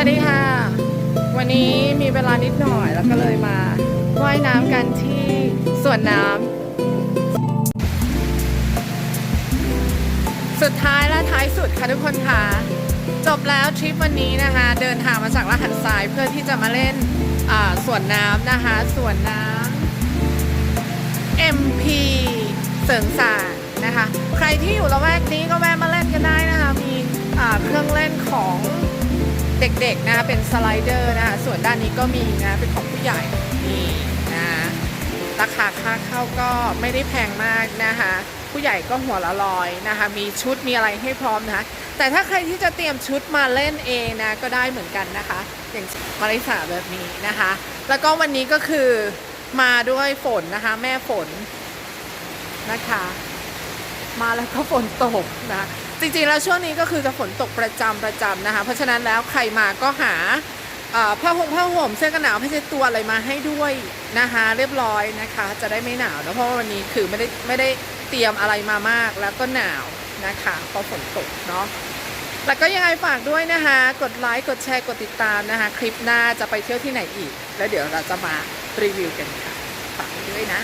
วัสดีค่ะ วันนี้มีเวลานิดหน่อยแล้วก็เลยมาว่ายน้ำกันที่สวนน้ำสุดท้ายและท้ายสุดค่ะทุกคนค่ะ จบแล้วทริปวันนี้นะคะ เดินทางมาจากรหัสทรายเพื่อที่จะมาเล่นสวนน้ำนะคะสวนน้ำ MP เสริงสางนะคะ ใครที่อยู่ละแวกนี้ก็แวะมาเล่นกันได้นะคะ มีเครื่องเล่นของ เด็กๆนะคะเป็นสไลเดอร์นะคะส่วนด้านนี้ก็มีนะเป็นของผู้ใหญ่นี่นะราคาค่าเข้าก็ไม่ได้แพงมากนะคะผู้ใหญ่ก็หัวละลอยนะคะมีชุดมีอะไรให้พร้อมนะคะแต่ถ้าใครที่จะเตรียมชุดมาเล่นเองนะก็ได้เหมือนกันนะคะ อย่างมาริสาแบบนี้นะคะ แล้วก็วันนี้ก็คือมาด้วยฝนนะคะ แม่ฝนนะคะ มาแล้วก็ฝนตกนะ จริงๆแล้วช่วงนี้ก็คือจะฝนตกประจำประจำนะคะ เพราะฉะนั้นแล้วใครมาก็หาผ้าห่มผ้าห่มเสื้อกันหนาวผ้าเช็ดตัวอะไรมาให้ด้วยนะคะ เรียบร้อยนะคะ จะได้ไม่หนาวนะเพราะว่าวันนี้คือไม่ได้ไม่ได้เตรียมอะไรมามากแล้วก็หนาวนะคะเพราะฝนตกเนาะแล้วก็ยังไงฝากด้วยนะคะ กดไลค์กดแชร์กดติดตามนะคะ คลิปหน้าจะไปเที่ยวที่ไหนอีก แล้วเดี๋ยวเราจะมารีวิวกันค่ะฝากไว้ด้วยนะ